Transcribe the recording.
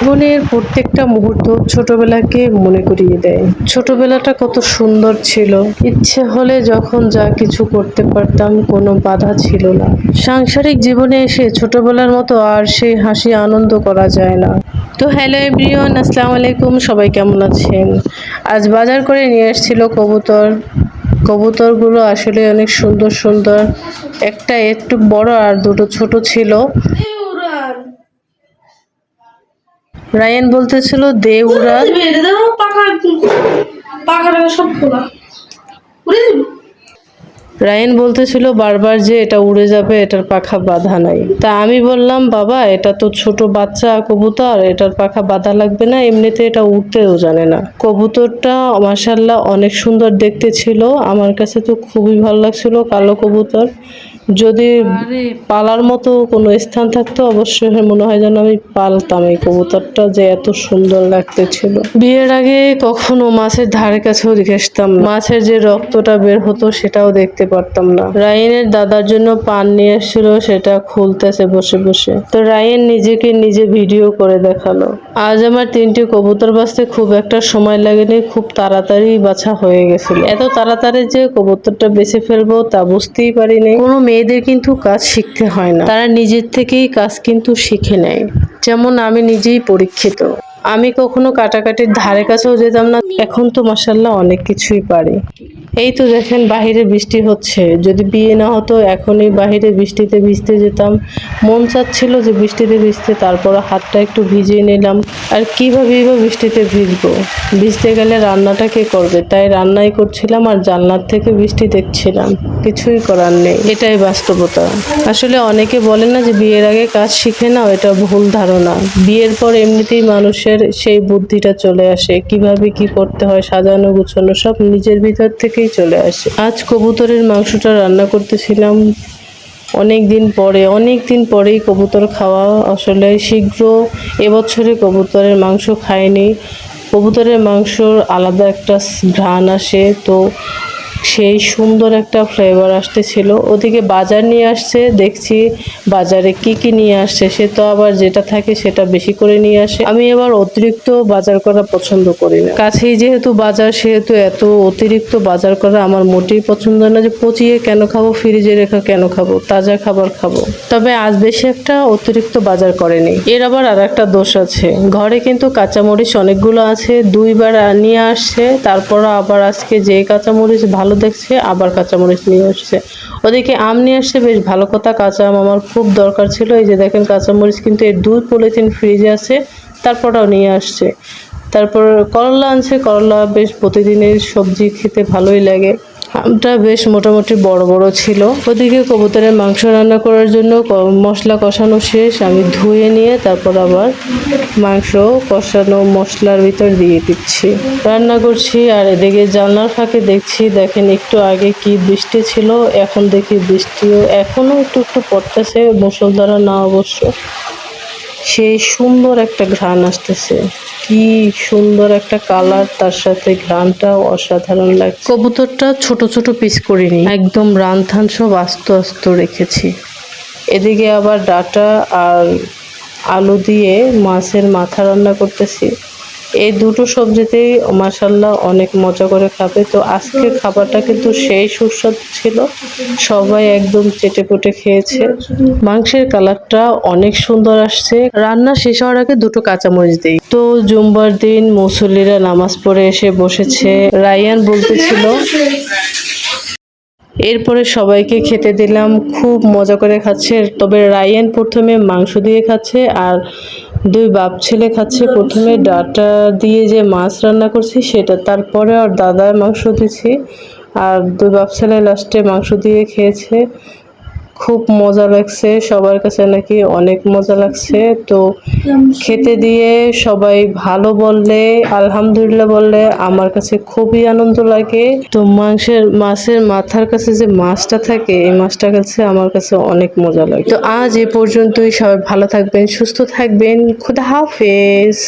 জীবনের প্রত্যেকটা মুহূর্ত ছোটবেলাকে মনে করিয়ে দেয়। ছোটবেলাটা কত সুন্দর ছিল। ইচ্ছে হলে যখন যা কিছু করতে পারতাম, কোনো বাধা ছিল না। সাংসারিক জীবনে এসে ছোটবেলার মতো আর সেই হাসি আনন্দ করা যায় না। তো হ্যালো এভরিওয়ান, আসসালামু আলাইকুম, সবাই কেমন আছেন? আজ বাজার করে নিয়ে এসেছিল কবুতর। কবুতরগুলো আসলে অনেক সুন্দর সুন্দর। একটা একটু বড় আর দুটো ছোট ছিল। রায়ান বলতেছিল দে উড়া রায়ান বলতেছিল বারবার যে এটা উড়ে যাবে এটার পাখা বাঁধা নাই। তা আমি বললাম বাবা এটা তো ছোট বাচ্চা কবুতর এটার পাখা বাঁধা লাগবে না এমনিতে এটা উঠতেও জানে না। কবুতরটা মাসাল্লাহ অনেক সুন্দর দেখতে ছিল। আমার কাছে তো খুবই ভালো লাগছিল কালো কবুতর। যদি পালার মতো কোনো স্থান থাকতো অবশ্যই মনে হয় যেন আমি পালতাম এই কবুতরটা যে এত সুন্দর লাগতে ছিল। বিয়ের আগে কখনো মাছের ধারে কাছেও দেখে আসতাম মাছের যে রক্তটা বের হতো সেটাও দেখতে পারতাম না। রায়নের দাদার জন্য পান নিয়ে এসেছিল সেটা খুলতেছে বসে বসে। তো রায়ন নিজেকে নিজে ভিডিও করে দেখাল। আজ আমার তিনটি কবুতর বাঁচতে খুব একটা সময় লাগেনি খুব তাড়াতাড়ি বাছা হয়ে গেছিল। এত তাড়াতাড়ি যে কবুতরটা বেছে ফেলব তা বুঝতেই পারিনি। কোনো মেয়েদের কিন্তু কাজ শিখতে হয় না। তারা নিজের থেকেই কাজ কিন্তু শিখে নেয়। যেমন আমি নিজেই পরীক্ষিত। আমি কখনো কাটাকাটির ধারে কাছেও যেতাম না। এখন তো মাসাল্লাহ অনেক কিছুই পারি। এই তো দেখেন বাহিরে বৃষ্টি হচ্ছে। যদি বিয়ে না হতো এখনই বাহিরে বৃষ্টিতে ভিজতে যেতাম। মন চাচ্ছিল যে বৃষ্টিতে ভিজতে তারপর হাতটা একটু ভিজিয়ে নিলাম। আর কিভাবেই বা বৃষ্টিতে ভিজবো? ভিজতে গেলে রান্নাটা কে করবে? তাই রান্নাই করছিলাম আর জানলার থেকে বৃষ্টি দেখছিলাম। কিছুই করার নেই। এটাই বাস্তবতা। আসলে অনেকে বলে না যে বিয়ের আগে কাজ শিখে নাও, এটা ভুল ধারণা। বিয়ের পর এমনিতেই মানুষের সেই বুদ্ধিটা চলে আসে। কীভাবে কি করতে হয় সাজানো গুছানো সব নিজের ভিতর থেকেই চলে আসে। আজ কবুতরের মাংসটা রান্না করতেছিলাম। অনেক দিন পরে, অনেক দিন পরেই কবুতর খাওয়া আসলে শীঘ্র এবছরে কবুতরের মাংস খায়নি। কবুতরের মাংসর আলাদা একটা ঘ্রাণ আসে, তো সেই সুন্দর একটা ফ্লেভার আসতেছিল। ওদিকে বাজার নিয়ে আসছে, দেখছি বাজারে কি কি নিয়ে আসছে, সে তো আবার যেটা থাকে সেটা বেশি করে নিয়ে আসে। আমি আবার অতিরিক্ত বাজার করা পছন্দ করি না। কাছেই যেহেতু বাজার, সেহেতু এত অতিরিক্ত বাজার করা আমার মোটেই পছন্দ না যে পচিয়ে কেন খাব, ফ্রিজে রেখা কেন খাব, তাজা খাবার খাব। তবে আজ বেশি একটা অতিরিক্ত বাজার করেনি। এর আবার আর একটা দোষ আছে। ঘরে কিন্তু কাঁচামরিচ অনেকগুলো আছে, দুইবার নিয়ে আসছে, তারপর আবার আজকে যে কাঁচামরিচ ভালো দেখছে, আবার কাঁচামরিচ নিয়ে আসছে। ওদিকে আম নিয়ে আসছে, বেশ ভালো কথা। কাঁচা আম আমার খুব দরকার ছিল। এই যে দেখেন, কাঁচামরিচ কিন্তু এর দুই পলিথিন ফ্রিজে আছে, তারপরটাও নিয়ে আসছে। তারপর করলা আনছে। করলা বেশ প্রতিদিনের সবজি খেতে ভালোই লাগে। আমটা বেশ মোটামুটি বড় বড় ছিল। ওদিকে কবুতরের মাংস রান্না করার জন্য মশলা কষানো শেষ। আমি ধুয়ে নিয়ে তারপর আবার মাংস কষানো মশলার ভিতর দিয়ে দিচ্ছি। রান্না করছি আর এদিকে জানলার ফাঁকে দেখছি, দেখেন একটু আগে কি বৃষ্টি ছিল, এখন দেখি বৃষ্টিও এখনও একটু একটু পড়তেছে মুসলধারা না অবশ্য। সেই সুন্দর একটা ঘ্রাণ আসতেছে। কি সুন্দর একটা কালার তার সাথে ঘ্রাণটাও অসাধারণ লাগছে। কবুতরটা ছোট ছোট পিস করিনি একদম রানথান সব আস্ত আস্ত রেখেছি। এদিকে আবার ডাটা আর আলু দিয়ে মাছের মাথা রান্না করতেছি। এই দুটো সবজিতেই মাসাল্লাহ অনেক মজা করে খাবে। তো আজকে খাবারটা কিন্তু সেই সুস্বাদু ছিল। সবাই একদম চেটে পুটে খেয়েছে। মাংসের কালারটা অনেক সুন্দর আসছে। রান্না শেষ হওয়ার আগে দুটো কাঁচামরিচ দিই। তো জুম্বার দিন মুসল্লিরা নামাজ পড়ে এসে বসেছে। রায়ান বলতেছিল, এরপরে সবাইকে খেতে দিলাম। খুব মজা করে খাচ্ছে। তবে রায়ান প্রথমে মাংস দিয়ে খাচ্ছে আর দুই বাপ ছেলে খাচ্ছে। প্রথমে ডাটা দিয়ে যে মাছ রান্না করছি, সেটা তারপরে আর দাদায় মাংস দিছি আর দুই বাপ ছেলে লাস্টে মাংস দিয়ে খেয়েছে। খুব মজা লাগছে। সবার কাছে নাকি অনেক মজা লাগছে। তো খেতে দিয়ে সবাই ভালো বললে, আলহামদুলিল্লাহ বললে আমার কাছে খুবই আনন্দ লাগে। তো মাংসের, মাছের মাথার কাছে যে মাছটা থাকে, এই মাছটার কাছে আমার কাছে অনেক মজা লাগে। তো আজ এ পর্যন্তই সবাই ভালো থাকবেন, সুস্থ থাকবেন। খুদা হাফেজ।